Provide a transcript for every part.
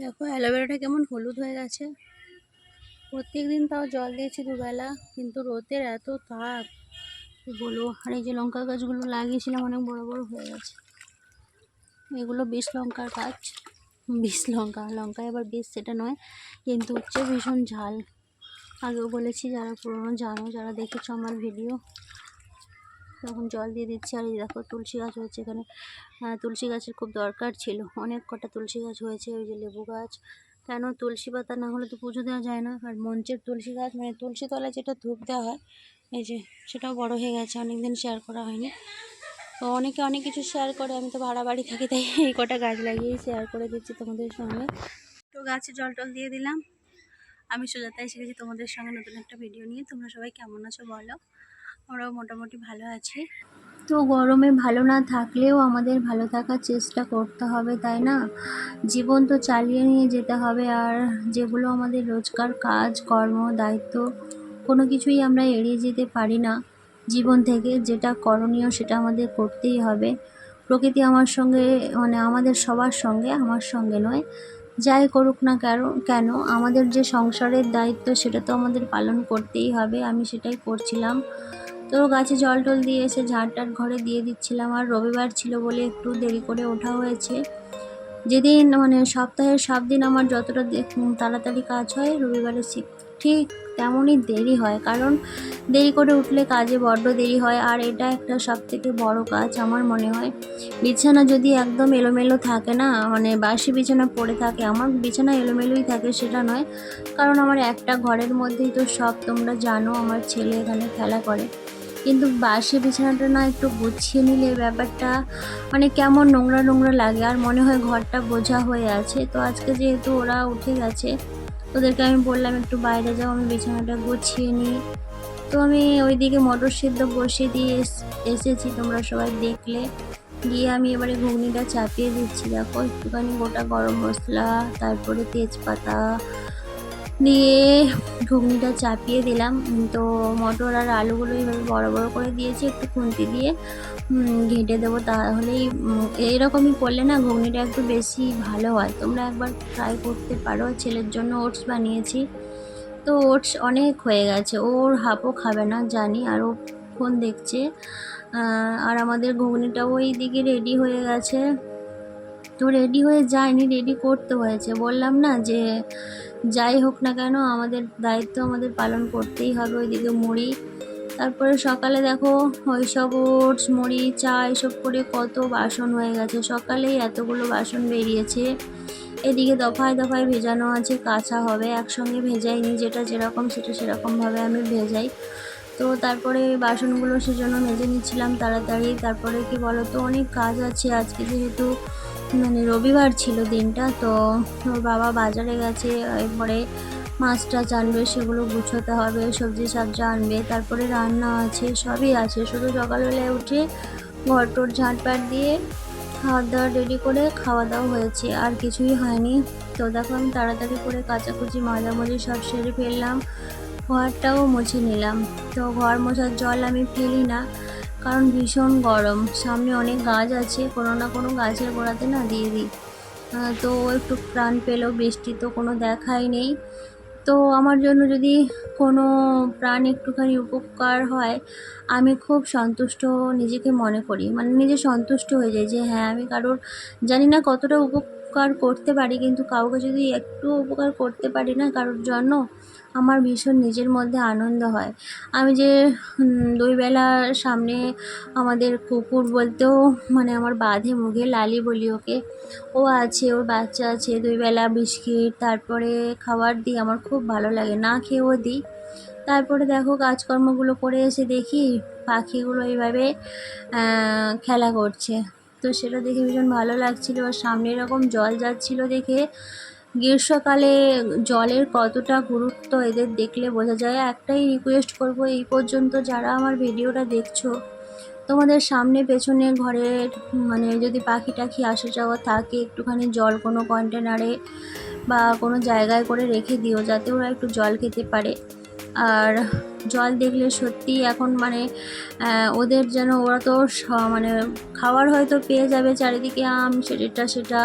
দেখো অ্যালোভেরাটা কেমন হলুদ হয়ে গেছে। প্রত্যেক দিন তাও জল দিয়েছি দুবেলা, কিন্তু রোদের এত তাপ। বলব? আর এই যে লঙ্কা গাছগুলো লাগিয়েছিলাম, অনেক বড় বড় হয়ে গেছে। এগুলো বিষ লঙ্কার গাছ। বিষ লঙ্কা লঙ্কা এবার বিষ সেটা নয়, কিন্তু হচ্ছে ভীষণ ঝাল। আগেও বলেছি, যারা পুরোনো জানো, যারা দেখেছ আমার ভিডিও তখন জল দিয়ে দিচ্ছি আর এই দেখো তুলসী গাছ হয়েছে এখানে। তুলসী গাছের খুব দরকার ছিল। অনেক কটা তুলসী গাছ হয়েছে, ওই যে লেবু গাছ। কেন তুলসী পাতা না হলে তো পুজো দেওয়া যায় না? আর মঞ্চের তুলসী গাছ মানে তুলসী তলায় যেটা ধূপ দেওয়া হয়, এই যে সেটাও বড় হয়ে গেছে অনেক দিন শেয়ার করা হয়নি। তো অনেকে অনেক কিছু শেয়ার করে, আমি তো ভাড়া বাড়ি থাকি তাই এই কটা গাছ লাগিয়েই শেয়ার করে দিচ্ছি তোমাদের সঙ্গে। তো গাছে জল টল দিয়ে দিলাম। আমি সুজাতা এসে গেছি তোমাদের সঙ্গে নতুন একটা ভিডিও নিয়ে। তোমরা সবাই কেমন আছো বলো? আমরাও মোটামুটি ভালো আছি। তো গরমে ভালো না থাকলেও আমাদের ভালো থাকার চেষ্টা করতে হবে, তাই না? জীবন তো চালিয়ে নিয়ে যেতে হবে, আর যেগুলো আমাদের রোজকার কাজ, কর্ম, দায়িত্ব, কোনো কিছুই আমরা এড়িয়ে যেতে পারি না। জীবন থেকে যেটা করণীয় সেটা আমাদের করতেই হবে। প্রকৃতি আমার সঙ্গে মানে আমাদের সবার সঙ্গে, আমার সঙ্গে নয়। যাই করুক না কেন কেন, আমাদের যে সংসারের দায়িত্ব সেটা তো আমাদের পালন করতেই হবে, আমি সেটাই করছিলাম। তো গাছে জল টল দিয়ে এসে ঝাড় টাড় ঘরে দিয়ে দিচ্ছিলাম। আর রবিবার ছিল বলে একটু দেরি করে ওঠা হয়েছে। যেদিন মানে সপ্তাহের সব দিন আমার যতটা তাড়াতাড়ি কাজ হয় রবিবারে ঠিক তেমনই দেরি হয়। কারণ দেরি করে উঠলে কাজে বড্ড দেরি হয়। আর এটা একটা সব থেকে বড় কাজ আমার মনে হয়। বিছানা যদি একদম এলোমেলো থাকে না মানে বাসি বিছানা পড়ে থাকে, আমার বিছানা এলোমেলোই থাকে সেটা নয়। কারণ আমার একটা ঘরের মধ্যেই তো সব তোমরা জানো, আমার ছেলে এখানে খেলা করে। কিন্তু বাসি বিছানাটা না একটু গুছিয়ে নিলে ব্যাপারটা মানে কেমন নোংরা নোংরা লাগে, আর মনে হয় ঘরটা বোঝা হয়ে আছে। তো আজকে যেহেতু ওরা উঠে গেছে, ওদেরকে আমি বললাম একটু বাইরে যাও, আমি বিছানাটা গুছিয়ে নিই। তো আমি ওইদিকে মটর সিদ্ধ বসিয়ে দিয়ে এস- এসেছি, তোমরা সবাই দেখলে। গিয়ে আমি এবারে ঘুগনিটা চাপিয়ে দিচ্ছি, দেখো, একটুখানি গোটা গরম মশলা, তারপরে তেজপাতা দিয়ে ঘুগনিটা চাপিয়ে দিলাম। তো মটর আর আলুগুলো এইভাবে বড় বড় করে দিয়েছি, একটু খুন্তি দিয়ে ঘেঁটে দেবো তাহলেই এরকমই করলে না ঘুগনিটা একটু বেশি ভালো হয়। তোমরা একবার ট্রাই করতে পারো। ছেলের জন্য ওটস বানিয়েছি। তো ওটস অনেক হয়ে গেছে। ওর হাফও খাবে না, জানি, আর ও ফোন দেখছে। আর আমাদের ঘুগনিটাও ওই দিকে রেডি হয়ে গেছে। তো রেডি হয়ে যায়নি রেডি করতে হয়েছে। বললাম না যে যাই হোক না কেন, আমাদের দায়িত্ব আমাদের পালন করতেই হবে ওইদিকে মুড়ি। তারপরে সকালে দেখো ওই সব ওটস, মুড়ি, চা এসব করে কত বাসন হয়ে গেছে। সকালেই এতগুলো বাসন বেরিয়েছে। এদিকে দফায় দফায় ভেজানো আছে, কাঁচা হবে। একসঙ্গে ভেজাইনি, যেটা যেরকম সেটা সেরকমভাবে আমি ভেজাই। তো তারপরে বাসনগুলো সেজন্য মেজে নিচ্ছিলাম তাড়াতাড়ি। তারপরে কি বলো তো অনেক কাজ আছে আজকে যেহেতু মানে রবিবার ছিল দিনটা, তো ওর বাবা বাজারে গেছে, এরপরে মাছ টাছ আনবে সেগুলো গুছোতে হবে, সবজি সবজি আনবে, তারপরে রান্না আছে, সবই আছে। শুধু সকালবেলায় উঠে ঘর টর ঝাঁটপাট দিয়ে খাওয়া দাওয়া রেডি করে খাওয়া দাওয়া হয়েছে, আর কিছুই হয়নি। তো দেখো আমি তাড়াতাড়ি করে কাচাকুচি মাঝামাঝি সব সেরে ফেললাম, ঘরটাও মুছে নিলাম। তো ঘর মোছার জল আমি ফেলি না কারণ ভীষণ গরম। সামনে অনেক গাছ আছে, কোনো না কোনো গাছের গোড়াতে না দিয়ে দিই। তো একটু প্রাণ পেল, বৃষ্টি তো কোনো দেখাই নেই। তো আমার জন্য যদি কোনো প্রাণ একটুখানি উপকার হয়, আমি খুব সন্তুষ্ট নিজেকে মনে করি। মানে নিজে সন্তুষ্ট হয়ে যাই যে হ্যাঁ আমি কারোর জানি না কতটা উপকার করতে পারি কিন্তু কাউকে যদি একটু উপকার করতে পারি না কারোর জন্য আমার ভীষণ নিজের মধ্যে আনন্দ হয়। আমি যে উম, দুই বেলা সামনে আমাদের কুকুর বলতেও মানে আমার বাঁধে মুখে লালি বলি ওকে ও আছে ওর বাচ্চা আছে দুই বেলা বিস্কিট তারপরে খাবার দিই আমার খুব ভালো লাগে না খেয়েও দিই। তারপরে দেখো কাজকর্মগুলো করে এসে দেখি পাখিগুলো এইভাবে খেলা করছে। তো সেটা দেখে ভীষণ ভালো লাগছিল। আর সামনে এরকম জল যাচ্ছিল দেখে। গ্রীষ্মকালে জলের কতটা গুরুত্ব এদের দেখলে বোঝা যায়। একটাই রিকোয়েস্ট করব, এই পর্যন্ত যারা আমার ভিডিওটা দেখছ, তোমাদের সামনে পেছনে ঘরের মানে যদি পাখি টাখি আসা যাওয়া থাকে, একটুখানি জল কোনো কন্টেনারে বা কোনো জায়গায় করে রেখে দিও, যাতে ওরা একটু জল খেতে পারে। আর জল দেখলে সত্যি এখন মানে ওদের যেন ওরা তো মানে খাবার হয়তো পেয়ে যাবে চারিদিকে আম, সেটা সেটা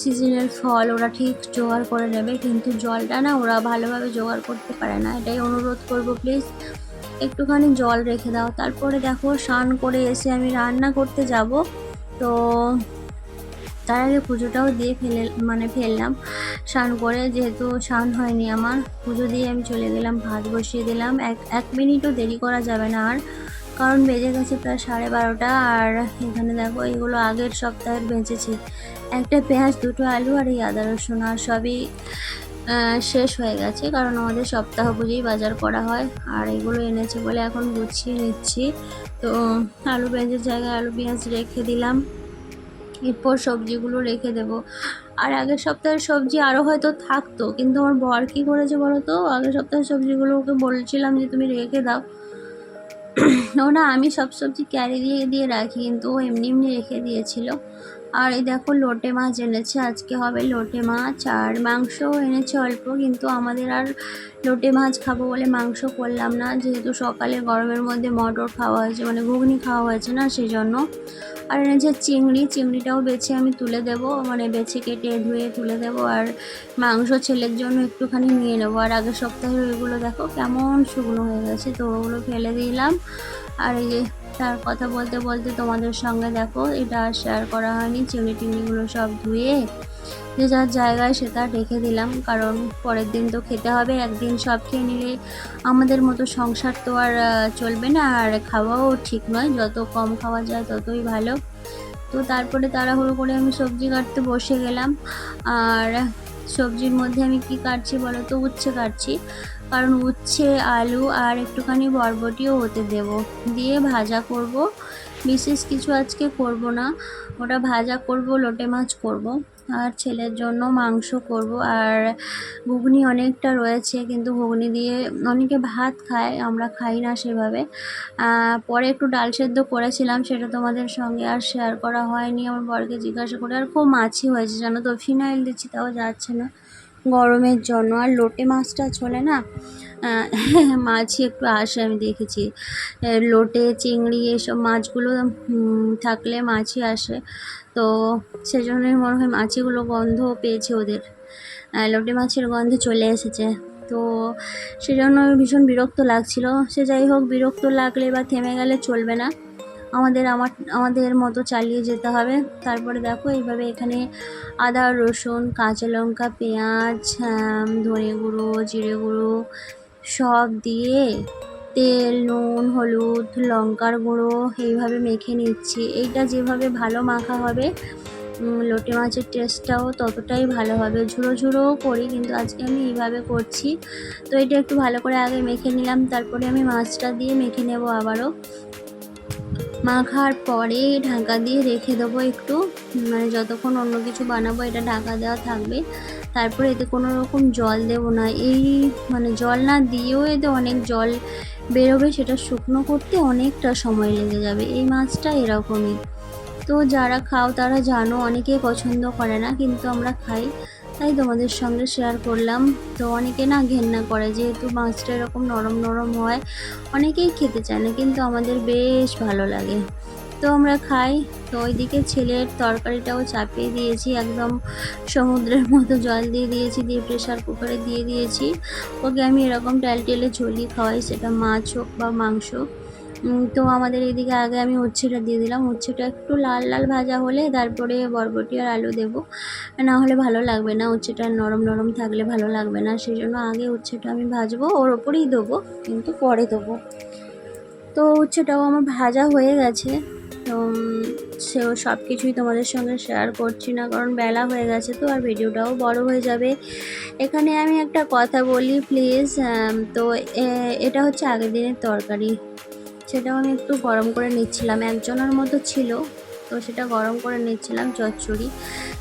সিজনের ফল, ওরা ঠিক জোগাড় করে নেবে, কিন্তু জলটা না ওরা ভালোভাবে জোগাড় করতে পারে না। এটাই অনুরোধ করব, প্লিজ একটুখানি জল রেখে দাও। তারপরে দেখো, স্নান করে এসে আমি রান্না করতে যাব। তো তার আগে পুজোটাও দিয়ে ফেলে মানে ফেললাম। স্নান করে যেহেতু স্নান হয়নি আমার, পুজো দিয়ে আমি চলে গেলাম, ভাত বসিয়ে দিলাম। এক এক মিনিটও দেরি করা যাবে না আর। কারণ বেজে গেছে প্রায় সাড়ে বারোটা আর এখানে দেখো এগুলো আগের সপ্তাহের বেঁচেছে। একটা পেঁয়াজ, দুটো আলু আর এই আদা, রসুন আর সবই শেষ হয়ে গেছে। কারণ আমাদের সপ্তাহ বুঝেই বাজার করা হয় আর এগুলো এনেছে বলে এখন গুছিয়ে নিচ্ছি। তো আলু পেঁয়াজের জায়গায় আলু পেঁয়াজ রেখে দিলাম। এরপর সবজিগুলো রেখে দেব। আর আগের সপ্তাহের সবজি আরও হয়তো থাকতো, কিন্তু আমার বর কী করেছে বলো তো আগের সপ্তাহের সবজিগুলো ওকে বলছিলাম যে, তুমি রেখে দাও। ও না, আমি সব সবজি ক্যারি দিয়ে দিয়ে রাখি, কিন্তু ও এমনি এমনি রেখে দিয়েছিল। আর এই দেখো লোটে মাছ এনেছে, আজকে হবে লোটে মাছ আর মাংসও এনেছে অল্প, কিন্তু আমাদের আর লোটে মাছ খাব বলে মাংস করলাম না, যেহেতু সকালে গরমের মধ্যে মটর খাওয়া হয়েছে মানে ঘুগনি খাওয়া হয়েছে না সেই জন্য আর এনেছে চিংড়ি, চিংড়িটাও বেছে আমি তুলে দেব মানে বেছে কেটে ধুয়ে তুলে দেব, আর মাংস ছেলের জন্য একটুখানি নিয়ে নেব। আর আগের সপ্তাহের ওইগুলো দেখো কেমন শুকনো হয়ে গেছে, তো ওগুলো ফেলে দিলাম। আর এই তার কথা বলতে বলতে তোমাদের সঙ্গে দেখো, এটা আর শেয়ার করা হয়নি, চিংড়ি টিংড়িগুলো সব ধুয়ে যে যার জায়গায় সেটা রেখে দিলাম, কারণ পরের দিন তো খেতে হবে, একদিন সব খেয়ে নিলে আমাদের মতো সংসার তো আর চলবে না, আর খাওয়াও ঠিক নয়, যত কম খাওয়া যায় ততই ভালো। তো তারপরে তাড়াহুড়ো করে আমি সবজি কাটতে বসে গেলাম, আর সবজির মধ্যে আমি কি কাটছি বলো তো, উচ্ছে কাটছি। কারণ উচ্ছে, আলু আর একটুখানি বরবটিও হতে দেব। দিয়ে ভাজা করব। বিশেষ কিছু আজকে করব না। ওটা ভাজা করব, লোটে মাছ করব। আর ছেলের জন্য মাংস করব। আর ঘুগনি অনেকটা রয়েছে, কিন্তু ঘুগনি দিয়ে অনেকে ভাত খায়, আমরা খাই না সেভাবে। পরে একটু ডাল সেদ্ধ করেছিলাম, সেটা তোমাদের সঙ্গে আর শেয়ার করা হয়নি। আমার বরকে জিজ্ঞাসা করে, আর খুব মাছি হয়েছে, জানো তো? ফিনাইল দিচ্ছি, তাও যাচ্ছে না। গরমের জন্য আর লোটে মাছটা চলে না? আহ, মাছি একটু আসে আমি দেখেছি। লোটে চিংড়ি এসব মাছগুলো থাকলে মাছই আসে। তো সেজন্যই মনে হয় মাছিগুলো গন্ধ পেয়েছে ওদের। লোটে মাছের গন্ধ চলে এসেছে। তো সেজন্য ভীষণ বিরক্ত লাগছিল। সে যাই হোক বিরক্ত লাগলে বা থেমে গেলে চলবে না। আমাদের আমার, আমাদের মতো চালিয়ে যেতে হবে। তারপরে দেখো, এইভাবে এখানে আদা, রসুন, কাঁচা লঙ্কা, পেঁয়াজ ধনে গুঁড়ো, জিরে গুঁড়ো সব দিয়ে তেল, নুন, হলুদ, লঙ্কার গুঁড়ো এইভাবে মেখে নিচ্ছি। এইটা যেভাবে ভালো মাখা হবে লোটে মাছের টেস্টটাও ততটাই ভালো হবে। ঝুড়ো ঝুড়োও করি, কিন্তু আজকে আমি এইভাবে করছি। তো এটা একটু ভালো করে আগে মেখে নিলাম, তারপরে আমি মাছটা দিয়ে মেখে নেব আবারও। মাখার পরে ঢাকা দিয়ে রেখে দেবো একটু। মানে যতক্ষণ অন্য কিছু বানাবো, এটা ঢাকা দেওয়া থাকবে। তারপরে এতে কোনো রকম জল দেব না। এই মানে জল না দিয়েও এতে অনেক জল বেরোবে, সেটা শুকনো করতে অনেকটা সময় লেগে যাবে। এই মাছটা এরকমই। তো যারা খাও, তারা জানো অনেকেই পছন্দ করে না, কিন্তু আমরা খাই। তাই তোমাদের সঙ্গে শেয়ার করলাম। তো অনেকে না ঘেন্না করে যেহেতু মাছটা এরকম নরম নরম হয় অনেকেই খেতে চায় না কিন্তু আমাদের বেশ ভালো লাগে। তো আমরা খাই। তো ওইদিকে ছেলের তরকারিটাও চাপিয়ে দিয়েছি একদম সমুদ্রের মতো জল দিয়ে দিয়েছি দিয়ে প্রেশার কুকারে দিয়ে দিয়েছি। ওকে আমি এরকম টেলে ঝোলি খাওয়াই সেটা মাছ হোক বা মাংস উম, তো আমাদের এদিকে আগে আমি উচ্ছেটা দিয়ে দিলাম। উচ্ছেটা একটু লাল লাল ভাজা হলে তারপরে বরবটি আর আলু দেবো। না হলে ভালো লাগবে না, উচ্ছেটা নরম নরম থাকলে ভালো লাগবে না। সেই জন্য আগে উচ্ছেটা আমি ভাজবো, ওর ওপরেই দেবো, কিন্তু পরে দেবো। তো উচ্ছেটাও আমার ভাজা হয়ে গেছে। তো সেও সব কিছুই তোমাদের সঙ্গে শেয়ার করছি না, কারণ বেলা হয়ে গেছে তো, আর ভিডিওটাও বড় হয়ে যাবে। এখানে আমি একটা কথা বলি প্লিজ তো এটা হচ্ছে আগের দিনের তরকারি। সেটাও আমি একটু গরম করে নিচ্ছিলাম। একজনের মতো ছিল, তো সেটা গরম করে নিচ্ছিলাম চচ্চড়ি।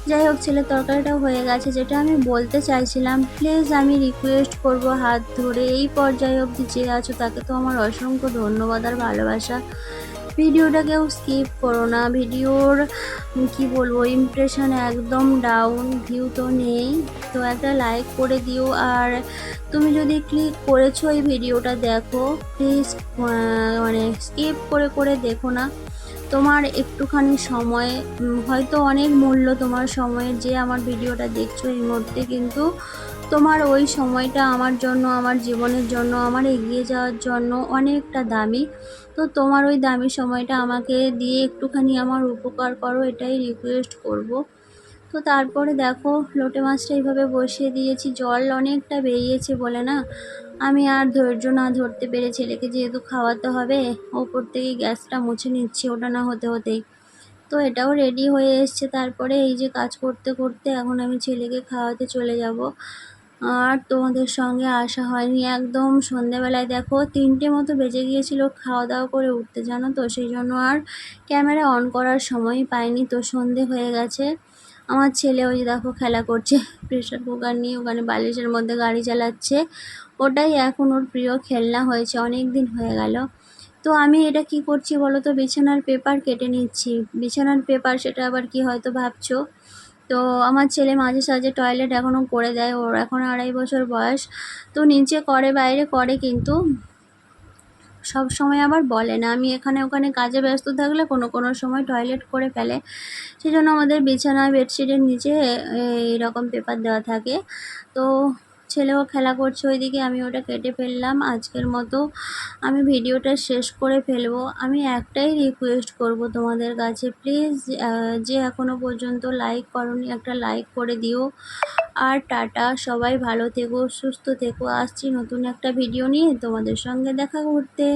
যাই হোক ছেলে তরকারিটা হয়ে গেছে, যেটা আমি বলতে চাইছিলাম প্লিজ আমি রিকোয়েস্ট করব হাত ধরে এই পর্যায়ে অবধি যে আছো, তাকে তো আমার অসংখ্য ধন্যবাদ আর ভালোবাসা। ভিডিওটা কেউ স্কিপ করো না। ভিডিওর কি বলব ইমপ্রেশন একদম ডাউন ভিউ তো নেই। তো একটা লাইক করে দিও। আর তুমি যদি ক্লিক করেছ এই ভিডিওটা, দেখো প্লিজ মানে স্কিপ করে করে দেখো না। তোমার একটুখানি সময় হয়তো অনেক মূল্য তোমার সময়ের যে আমার ভিডিওটা দেখছ এই মুহূর্তে, কিন্তু তোমার ওই সময়টা আমার জন্য, আমার জীবনের জন্য, আমার এগিয়ে যাওয়ার জন্য অনেকটা দামি। তো তোমার ওই দামি সময়টা আমাকে দিয়ে একটুখানি আমার উপকার করো, এটাই রিকোয়েস্ট করব। তো তারপরে দেখো, লোটে মাছটা এইভাবে বসিয়ে দিয়েছি। জল অনেকটা বেরিয়েছে বলে না? আমি আর ধৈর্য না ধরতে পেরে ছেলেকে যেহেতু খাওয়াতে হবে, ওপর থেকে গ্যাসটা মুছে নিচ্ছি, ওটা না হতে হতেই। তো এটাও রেডি হয়ে এসছে। তারপরে এই যে কাজ করতে করতে এখন আমি ছেলেকে খাওয়াতে চলে যাব। আর তোমাদের সঙ্গে আসা হয়নি একদম। সন্ধেবেলায় দেখো তিনটে মতো বেজে গিয়েছিল খাওয়া দাওয়া করে উঠতে, জানো তো? সেই জন্য আর ক্যামেরা অন করার সময় পাইনি তো, সন্ধে হয়ে গেছে। আমার ছেলে ওই দেখো খেলা করছে প্রেশার কুকার নিয়ে ওখানে বালিশের মধ্যে গাড়ি চালাচ্ছে। ওটাই এখন ওর প্রিয় খেলনা হয়েছে অনেক দিন হয়ে গেল। তো আমি এটা কি করছি বলো তো? বিছানার পেপার কেটে নিচ্ছি। বিছানার পেপার সেটা আবার কি হয়তো ভাবছ? তো আমার ছেলে মাঝে সাঝে টয়লেট এখনও করে দেয়, ওর এখন আড়াই বছর বয়স। তো নিচে করে, বাইরে করে কিন্তু সব সময় আবার বলে না। আমি এখানে ওখানে কাজে ব্যস্ত থাকলে কোনো কোনো সময় টয়লেট করে ফেলে। সেজন্য আমাদের বিছানায় বেডশিটের নিচে এরকম পেপার দেওয়া থাকে। তো ছেলেও খেলা করছে, ওইদিকে আমি ওটা কেটে ফেললাম। আজকের মতো আমি ভিডিওটা শেষ করে ফেলব। আমি একটাই রিকোয়েস্ট করব তোমাদের কাছে। প্লিজ যে এখনও পর্যন্ত লাইক করনি, একটা লাইক করে দিও। আর টাটা, সবাই ভালো থেকো, সুস্থ থেকো। আসছি নতুন একটা ভিডিও নিয়ে। তোমাদের সঙ্গে দেখা করতে।